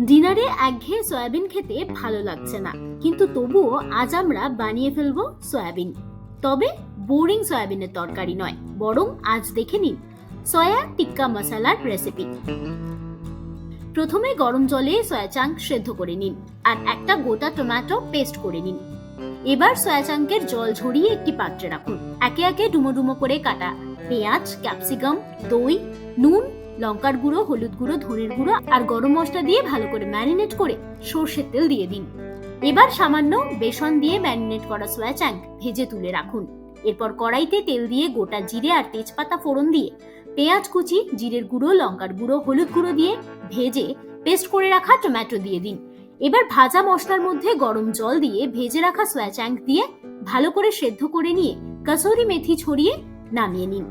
ডিনারে একঘেয়ে সয়াবিন খেতে ভালো লাগছে না। কিন্তু তবুও আজ আমরা বানিয়ে ফেলব সয়াবিন। তবে বোরিং সয়াবিনের তরকারি নয়, বরং আজ দেখে নিন সয়া টিক্কা মশালার রেসিপি প্রথমে গরম জলে সয়া চাঙ্ক সেদ্ধ করে নিন আর একটা গোটা টমেটো পেস্ট করে নিন। এবার সয়া চাঙ্কের জল ঝরিয়ে একটি পাত্রে রাখুন। একে একে ডুমো ডুমো করে কাটা। পেঁয়াজ ক্যাপসিকাম দই, নুন লঙ্কার গুঁড়ো, হলুদ গুঁড়ো, ধনের গুঁড়ো আর গরম মশলা দিয়ে ভালো করে ম্যারিনেট করে সর্ষের তেল দিয়ে দিন। এবার সামান্য বেসন দিয়ে ম্যারিনেট করা সোয়া চাঙ্ক ভেজে তুলে রাখুন। এরপর কড়াইতে তেল দিয়ে গোটা জিরে আর তেজপাতা ফোড়ন দিয়ে পেঁয়াজ কুচি, জিরের গুঁড়ো, লঙ্কার গুঁড়ো, হলুদ গুঁড়ো দিয়ে ভেজে পেস্ট করে রাখা টমেটো দিয়ে দিন। এবার ভাজা মশলার মধ্যে গরম জল দিয়ে ভেজে রাখা সোয়া চাঙ্ক দিয়ে ভালো করে সেদ্ধ করে নিয়ে কাসুরি মেথি ছড়িয়ে নামিয়ে নিন।